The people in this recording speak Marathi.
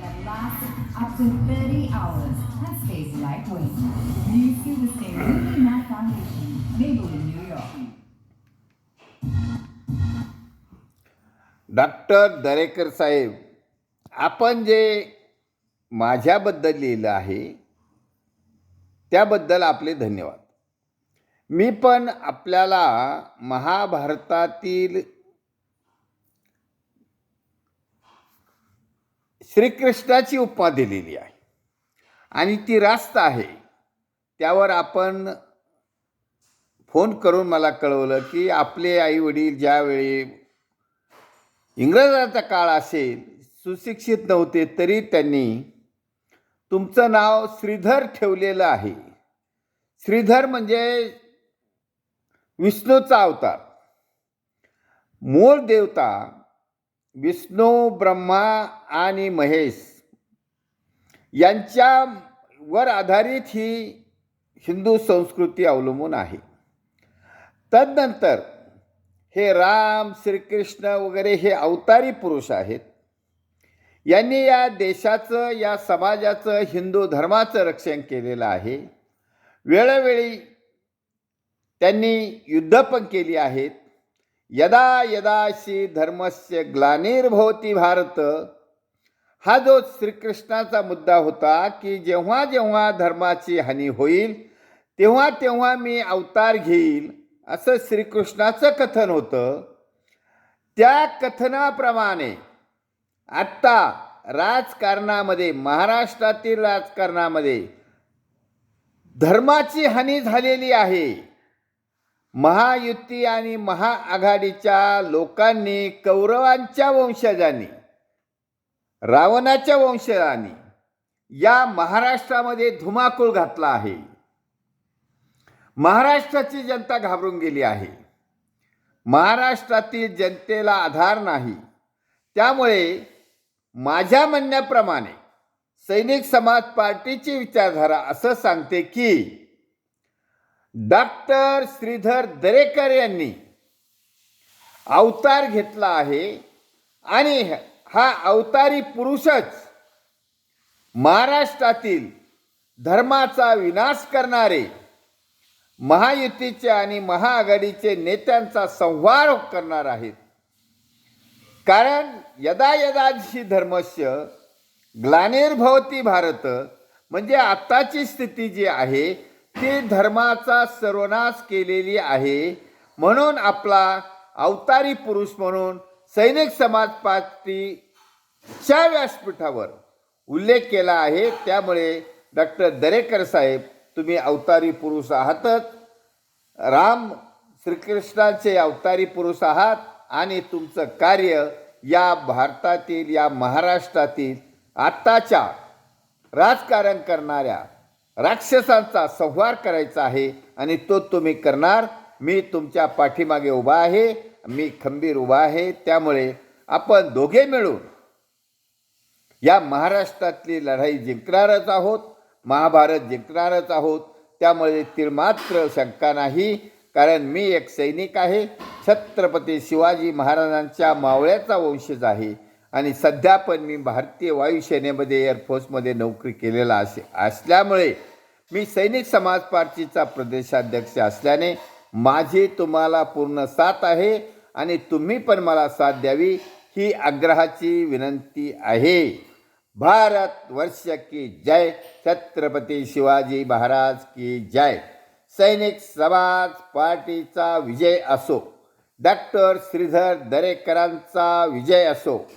that lasts up to 30 hours and stays lightweight. Used to withstand really matte foundation. Maybelline, New York. Doctor Darekar साहेब आपण जे माझ्याबद्दल लिहिलं आहे त्याबद्दल आपले धन्यवाद मी पण आपल्याला महाभारतातील श्रीकृष्णाची उपमा दिलेली आहे. आणि ती रास्त आहे. त्यावर आपण फोन करून मला कळवलं की आपले आई वडील ज्यावेळी इंग्रजाचा काळ असेल सुशिक्षित नव्हते तरी त्यांनी तुमचं नाव श्रीधर ठेवलेलं आहे. श्रीधर म्हणजे विष्णूचा अवतार. मूळ देवता विष्णू ब्रह्मा आणि महेश यांच्यावर आधारित ही हिंदू संस्कृती अवलंबून आहे. तदनंतर हे राम श्रीकृष्ण वगैरे हे अवतारी पुरुष आहेत. यांनी या देशाचं या समाजाचं हिंदू धर्माचं रक्षण केलेलं आहे. वेळोवेळी त्यांनी युद्ध पण केली आहेत. यदा यदाशी धर्मस्य ग्लानिर्भवती भारत हा जो श्रीकृष्णाचा मुद्दा होता की जेव्हा जेव्हा धर्माची हानी होईल तेव्हा तेव्हा मी अवतार घेईल असं श्रीकृष्णाचं कथन होतं. त्या कथनाप्रमाणे आत्ता राजकारणामध्ये महाराष्ट्रातील राजकारणामध्ये धर्माची हानी झालेली आहे. महायुती आणि महाआघाडीच्या लोकांनी कौरवांच्या वंशजांनी रावणाच्या वंशजांनी या महाराष्ट्रामध्ये धुमाकूळ घातला आहे. महाराष्ट्राची जनता घाबरून गेली आहे. महाराष्ट्रातील जनतेला आधार नाही. त्यामुळे माझ्या म्हणण्याप्रमाणे सैनिक समाज पार्टीची विचारधारा असं सांगते की डॉक्टर श्रीधर दरेकर यांनी अवतार घेतला आहे आणि हा अवतारी पुरुषच महाराष्ट्रातील धर्माचा विनाश करणारे महायुतीचे आणि महाआघाडीचे नेत्यांचा संहार करणार आहेत. कारण यदा यदा जी धर्मस्य ग्लानिर्भवती भारत म्हणजे आत्ताची स्थिती जी आहे ती धर्माचा सर्वनाश केलेली आहे. म्हणून आपला अवतारी पुरुष म्हणून सैनिक समाज पार्टीच्या व्यासपीठावर उल्लेख केला आहे. त्यामुळे डॉक्टर दरेकर साहेब तुम्ही अवतारी पुरुष आहातच. राम श्रीकृष्णाचे अवतारी पुरुष आहात आणि तुमचं कार्य या भारतातील या महाराष्ट्रातील आत्ताच्या राजकारण करणाऱ्या राक्षसांचा संहार करायचा आहे आणि तो तुम्ही करणार. मी तुमच्या पाठीमागे उभा आहे मी खंबीर उभा आहे. त्यामुळे आपण दोघे मिळून या महाराष्ट्रातली लढाई जिंकणारच आहोत महाभारत जिंकणारच आहोत. त्यामुळे ती मात्र शंका नाही कारण मी एक सैनिक आहे. छत्रपती शिवाजी महाराजांच्या मावळ्याचा वंशज आहे. आणि सध्या पण मी भारतीय वायुसेनेमध्ये एअरफोर्समध्ये नोकरी केलेला असे असल्यामुळे मी सैनिक समाज पार्टीचा प्रदेशाध्यक्ष असल्याने माझी तुम्हाला पूर्ण साथ आहे आणि तुम्ही पण मला साथ द्यावी ही आग्रहाची विनंती आहे. भारत वर्ष की जय. छत्रपती शिवाजी महाराज की जय. सैनिक समाज पार्टीचा विजय असो. डॉक्टर श्रीधर दरेकरांचा विजय असो.